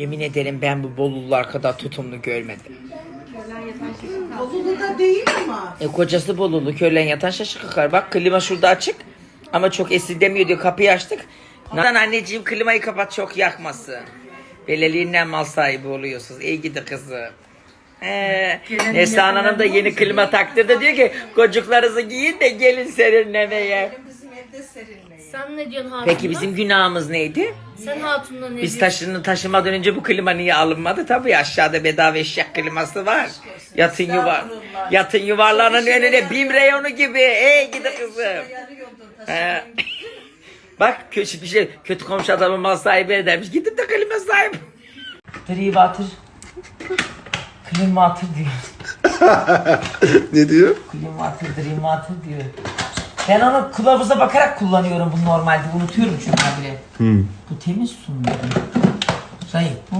Yemin ederim ben bu Bolulular kadar tutumlu görmedim. Bozulu da değil ama. E kocası Bolulu köylen yatan şaşı kakar. Bak klima şurada açık ama çok esildemiyor diyor kapıyı açtık. Neden anneciğim klimayı kapat çok yakmasın. Belediğinden mal sahibi oluyorsunuz. İyi gidi kızım. Ee, Neslihan Hanım da yeni klima taktırdı diyor ki kocuklarınızı giyin de gelin serinlemeye. Bizim evde serinmeyin. Sen ne diyorsun Hatun'la? Peki bizim günahımız neydi? Sen Hatun'la ne Biz diyorsun? taşını taşımadan önce bu klima niye alınmadı? Tabii aşağıda bedava eşek kliması var. Yatın yuvar. Estağfurullah. Yatın yuvarlarının Çok işe önüne bim reyonu gibi. Ey gidi kızım. He. Bak kötü bir şey kötü komşu adamın mal sahibi edermiş. Gidip de klima sahibi. Dri water. Clean water diyor. ne diyor? Clean water, dream water diyor. Ben onu kılavuza bakarak kullanıyorum bu normalde. Unutuyorum çünkü habire. Bu temiz su mu? Zayıf bu.